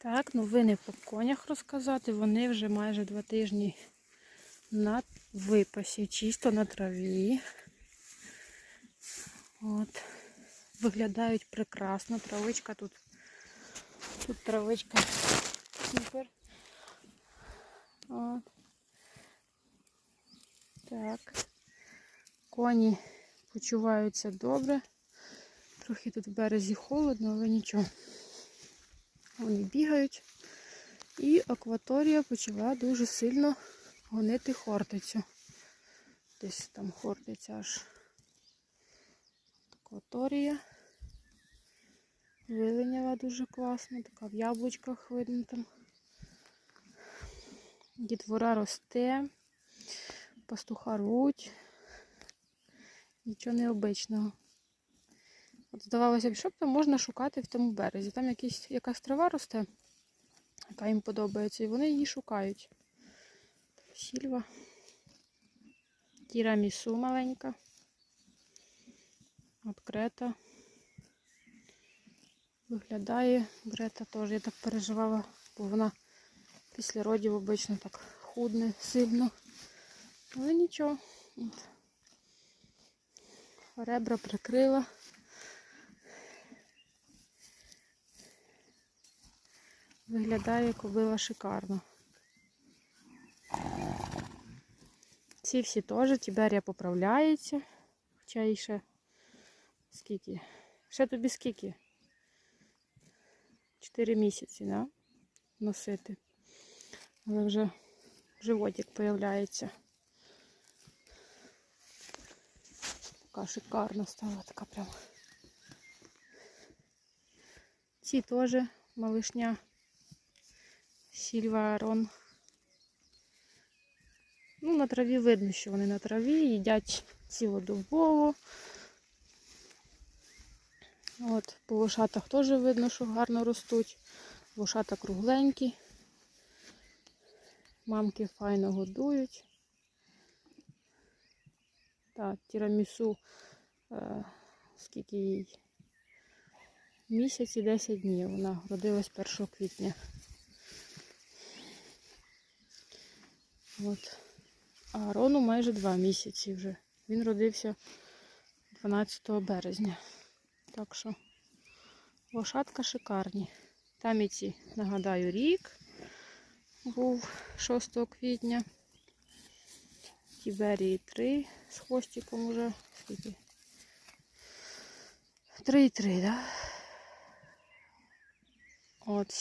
Так, новини по конях розказати. Вони вже майже два тижні на випасі, чисто на траві. От. Виглядають прекрасно. Травичка тут. Тут травичка супер. От. Так. Коні почуваються добре. Трохи тут в березі холодно, але нічого. Вони бігають. І акваторія почала дуже сильно гонити хортицю. Десь там хортиця аж акваторія. Виленява дуже класна, така в яблучках видно там. Дітвора росте, пастуха руть. Нічого необичного. Здавалося б, що б там можна шукати в тому березі. Там якісь, якась трава росте, яка їм подобається, і вони її шукають. Сільва. Тірамісу маленька. От крета. Виглядає. Грета теж я так переживала, бо вона після родів обично так худне, сильно. Але нічого. От. Ребра прикрила. Виглядає кобила шикарно. Ці всі теж, Тіберія поправляється. Хоча і ще скільки? Ще тобі скільки? Чотири місяці, да? Носити. Але вже животик появляється. Така шикарна стала, така прям. Ці теж малишня Сільва Арон. Ну, на траві видно, що вони на траві, їдять цілодобово. От, по вошатах теж видно, що гарно ростуть. Вошата кругленькі. Мамки файно годують. Так, тірамісу, е, скільки їй? Місяць і 10 днів. Вона родилась 1 квітня. От. А Рону майже 2 місяці вже. Він родився 12 березня. Так що лошадка шикарні. Там і ці, нагадаю, рік був 6 квітня. Тіберії 3 з хвостиком уже. Скільки? 3,3, так? Да? От